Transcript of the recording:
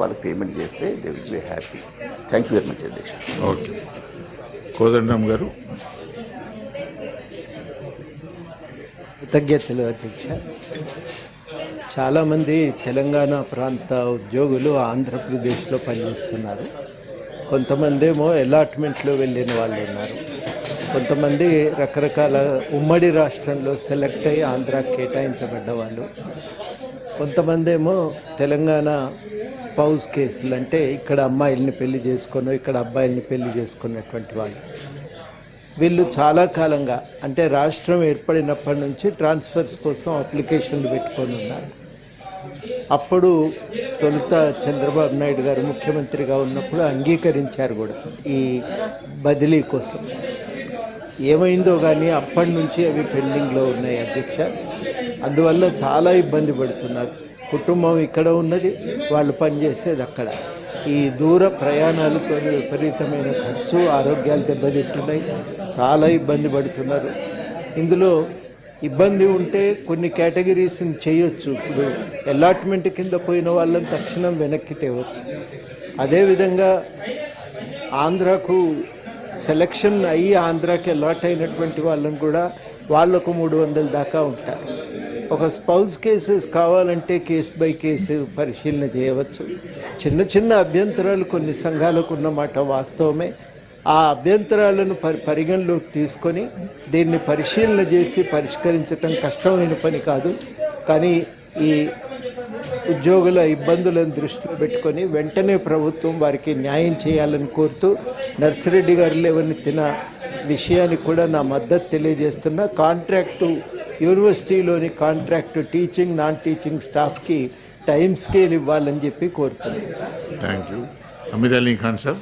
వాళ్ళకి పేమెంట్ చేస్తే they will be happy thank you very much అధ్యక్ష ఓకే కోదండరామ్ గారు. కృతజ్ఞతలు అధ్యక్ష. చాలామంది తెలంగాణ ప్రాంత ఉద్యోగులు ఆంధ్రప్రదేశ్లో పనిచేస్తున్నారు. కొంతమంది ఏమో అలాట్మెంట్లో వెళ్ళిన వాళ్ళు ఉన్నారు. కొంతమంది రకరకాల ఉమ్మడి రాష్ట్రంలో సెలెక్ట్ అయ్యి ఆంధ్రాకి కేటాయించబడ్డ వాళ్ళు. కొంతమంది ఏమో తెలంగాణ స్పౌస్ కేసులు అంటే ఇక్కడ అమ్మాయిల్ని పెళ్ళి చేసుకొని ఇక్కడ అబ్బాయిల్ని పెళ్ళి చేసుకున్నటువంటి వాళ్ళు. వీళ్ళు చాలా కాలంగా అంటే రాష్ట్రం ఏర్పడినప్పటి నుంచి ట్రాన్స్ఫర్స్ కోసం అప్లికేషన్లు పెట్టుకొని ఉన్నారు. అప్పుడు తొలుత చంద్రబాబు నాయుడు గారు ముఖ్యమంత్రిగా ఉన్నప్పుడు అంగీకరించారు కూడా ఈ బదిలీ కోసం. ఏమైందో కానీ అప్పటి నుంచి అవి పెండింగ్లో ఉన్నాయి అధ్యక్ష. అందువల్ల చాలా ఇబ్బంది పడుతున్నారు. కుటుంబం ఇక్కడ ఉన్నది వాళ్ళు పనిచేసేది అక్కడ. ఈ దూర ప్రయాణాలతో విపరీతమైన ఖర్చు ఆరోగ్యాలు దెబ్బతింటున్నాయి. చాలా ఇబ్బంది పడుతున్నారు. ఇందులో ఇబ్బంది ఉంటే కొన్ని కేటగిరీస్ని చేయొచ్చు. ఇప్పుడు అలాట్మెంట్ కింద పోయిన వాళ్ళని తక్షణం వెనక్కి తేవచ్చు. అదేవిధంగా ఆంధ్రాకు సెలక్షన్ అయ్యి ఆంధ్రాకి అలాట్ అయినటువంటి వాళ్ళని కూడా వాళ్ళకు మూడు వందల దాకా ఉంటారు. ఒక స్పౌస్ కేసెస్ కావాలంటే కేసు బై కేసు పరిశీలన చేయవచ్చు. చిన్న చిన్న అభ్యంతరాలు కొన్ని సంఘాలకు ఉన్నమాట వాస్తవమే. ఆ అభ్యంతరాలను పరి పరిగణలోకి తీసుకొని దీన్ని పరిశీలన చేసి పరిష్కరించటం కష్టమైన పని కాదు. కానీ ఈ ఉద్యోగుల ఇబ్బందులను దృష్టిలో పెట్టుకొని వెంటనే ప్రభుత్వం వారికి న్యాయం చేయాలని కోరుతూ నర్సిరెడ్డి గారు లేవనెత్తిన విషయానికి కూడా నా మద్దతు తెలియజేస్తున్నా. కాంట్రాక్టు యూనివర్సిటీలోని కాంట్రాక్టు టీచింగ్ నాన్ టీచింగ్ స్టాఫ్కి టైం స్కేల్ ఇవ్వాలని చెప్పి కోరుతున్నాను. Thank you. Amir Ali Khan sir.